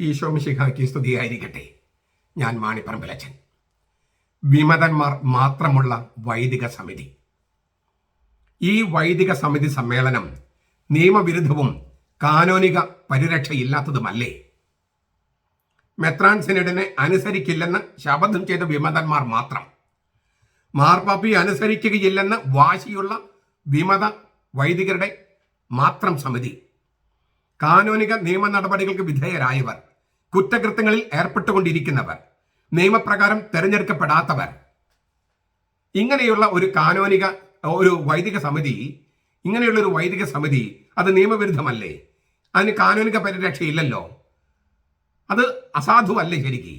ഈശോ മിശിഹാക്കി സ്തുതിയായിരിക്കട്ടെ ഞാൻ മാണിപ്പറമ്പിലച്ചൻ വിമതന്മാർ മാത്രമുള്ള വൈദിക സമിതി. ഈ വൈദിക സമിതി സമ്മേളനം നിയമവിരുദ്ധവും കാനോനിക പരിരക്ഷയില്ലാത്തതുമല്ലേ? മെത്രാൻ സിനഡിനെ അനുസരിക്കില്ലെന്ന് ശപഥം ചെയ്ത വിമതന്മാർ മാത്രം. മാർപ്പാപ്പി അനുസരിക്കുകയില്ലെന്ന് വാശിയുള്ള വിമത വൈദികരുടെ മാത്രം സമിതി. കാനൂനിക നിയമ നടപടികൾക്ക് വിധേയരായവർ കുറ്റകൃത്യങ്ങളിൽ ഏർപ്പെട്ടുകൊണ്ടിരിക്കുന്നവർ നിയമപ്രകാരം തെരഞ്ഞെടുക്കപ്പെടാത്തവർ. ഇങ്ങനെയുള്ള ഒരു കാനോനിക ഒരു വൈദിക സമിതി ഇങ്ങനെയുള്ള ഒരു വൈദിക സമിതി അത് നിയമവിരുദ്ധമല്ലേ? അതിന് കാനൂനിക പരിരക്ഷയില്ലല്ലോ. അത് അസാധുവല്ലേ ശരിക്ക്?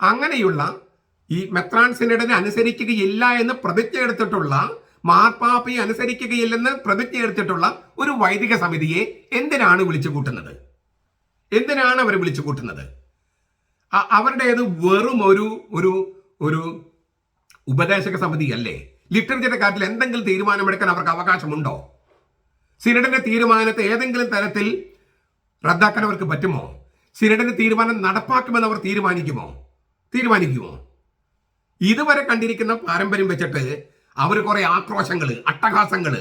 അങ്ങനെയുള്ള ഈ മെത്രാൻ സിനഡിനെ അനുസരിക്കുകയില്ല എന്ന് പ്രതിജ്ഞ എടുത്തിട്ടുള്ള മാർപ്പാപ്പയെ അനുസരിക്കുകയില്ലെന്ന് പ്രതിജ്ഞ എടുത്തിട്ടുള്ള ഒരു വൈദിക സമിതിയെ എന്തിനാണ് വിളിച്ചു കൂട്ടുന്നത്? എന്തിനാണ് അവർ വിളിച്ചു കൂട്ടുന്നത്? അവരുടേത് വെറും ഒരു ഒരു ഒരു ഉപദേശക സമിതി അല്ലേ ലിറ്ററേച്ചറിന്റെ കാര്യത്തിൽ എന്തെങ്കിലും തീരുമാനമെടുക്കാൻ അവർക്ക് അവകാശമുണ്ടോ? സിനഡിന്റെ തീരുമാനത്തെ ഏതെങ്കിലും തരത്തിൽ റദ്ദാക്കാൻ അവർക്ക് പറ്റുമോ? സിനഡിന്റെ തീരുമാനം നടപ്പാക്കുമെന്ന് അവർ തീരുമാനിക്കുമോ? തീരുമാനിക്കുമോ? ഇതുവരെ കണ്ടിരിക്കുന്ന പാരമ്പര്യം വെച്ചിട്ട് അവർ കുറെ ആക്രോശങ്ങൾ അട്ടഹാസങ്ങൾ.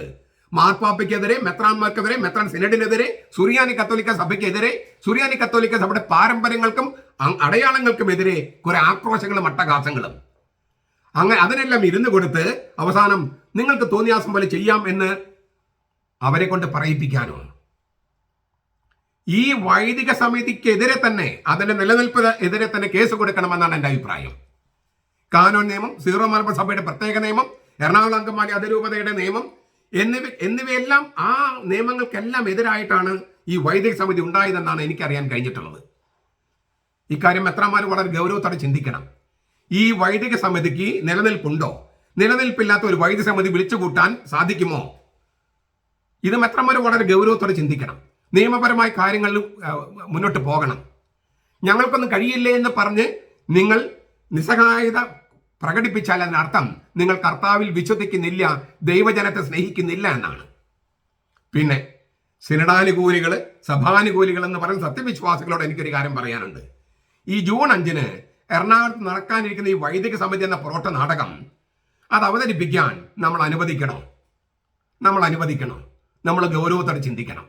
മാർപ്പാപ്പയ്ക്കെതിരെ മെത്രാന്മാർക്കെതിരെ മെത്രാൻ സിനഡിനെതിരെ സുറിയാനി കത്തോലിക്ക സഭയ്ക്കെതിരെ സുറിയാനി കത്തോലിക്ക സഭയുടെ പാരമ്പര്യങ്ങൾക്കും അടയാളങ്ങൾക്കും അടയാളങ്ങൾക്കുമെതിരെ കുറെ ആക്രോശങ്ങളും അട്ടഹാസങ്ങളും. അങ്ങനെ അതിനെല്ലാം ഇരുന്ന് കൊടുത്ത് അവസാനം നിങ്ങൾക്ക് തോന്നിയാസം പോലെ ചെയ്യാം എന്ന് അവരെ കൊണ്ട് പറയിപ്പിക്കാനോ. ഈ വൈദിക സമിതിക്കെതിരെ തന്നെ അതിന്റെ നിലനിൽപ്പ് എതിരെ തന്നെ കേസ് കൊടുക്കണമെന്നാണ് എന്റെ അഭിപ്രായം. കാനോൻ നിയമം സീറോ മലബാർ സഭയുടെ പ്രത്യേക നിയമം എറണാകുളം അങ്കമാലി അതിരൂപതയുടെ നിയമം എന്നിവ എന്നിവയെല്ലാം ആ നിയമങ്ങൾക്കെല്ലാം എതിരായിട്ടാണ് ഈ വൈദിക സമിതി ഉണ്ടായതെന്നാണ് എനിക്കറിയാൻ കഴിഞ്ഞിട്ടുള്ളത്. ഇക്കാര്യം എത്രമാർ വളരെ ഗൗരവത്തോടെ ചിന്തിക്കണം. ഈ വൈദിക സമിതിക്ക് നിലനിൽപ്പുണ്ടോ? നിലനിൽപ്പില്ലാത്ത ഒരു വൈദ്യ സമിതി വിളിച്ചു കൂട്ടാൻ സാധിക്കുമോ? ഇത് മെത്രമാർ വളരെ ഗൗരവത്തോടെ ചിന്തിക്കണം. നിയമപരമായ കാര്യങ്ങളിൽ മുന്നോട്ട് പോകണം. ഞങ്ങൾക്കൊന്നും കഴിയില്ലേ എന്ന് പറഞ്ഞ് നിങ്ങൾ നിസ്സഹായത പ്രകടിപ്പിച്ചാൽ അതിനർത്ഥം നിങ്ങൾ കർത്താവിൽ വിശ്വസിക്കുന്നില്ല ദൈവജനത്തെ സ്നേഹിക്കുന്നില്ല എന്നാണ്. പിന്നെ സിനഡാനുകൂലികൾ സഭാനുകൂലികൾ എന്ന് പറയുന്ന സത്യവിശ്വാസികളോട് എനിക്കൊരു കാര്യം പറയാനുണ്ട്. ഈ ജൂൺ അഞ്ചിന് എറണാകുളത്ത് നടക്കാനിരിക്കുന്ന ഈ വൈദിക സമിതി എന്ന പൊറോട്ട നാടകം അത് അവതരിപ്പിക്കാൻ നമ്മൾ അനുവദിക്കണം. നമ്മൾ അനുവദിക്കണം. നമ്മൾ ഗൗരവത്തോടെ ചിന്തിക്കണം.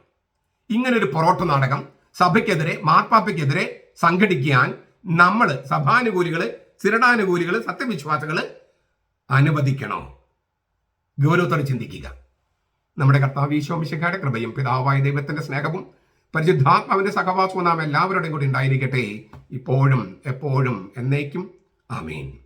ഇങ്ങനൊരു പൊറോട്ട നാടകം സഭയ്ക്കെതിരെ മാർപ്പാപ്പയ്ക്കെതിരെ സംഘടിക്കാൻ നമ്മൾ സഭാനുകൂലികൾ സിരടാനുകൂലികൾ സത്യവിശ്വാസികൾ അനുവദിക്കണോ. ഗൗരവത്തോടെ ചിന്തിക്കുക. നമ്മുടെ കർത്താവ് ഈശോമിശക്കാരുടെ കൃപയും പിതാവായ ദൈവത്തിന്റെ സ്നേഹവും പരിശുദ്ധാത്മാവിന്റെ സഹവാസവും നാം എല്ലാവരുടെയും കൂടി ഉണ്ടായിരിക്കട്ടെ. ഇപ്പോഴും എപ്പോഴും എന്നേക്കും. ആമീൻ.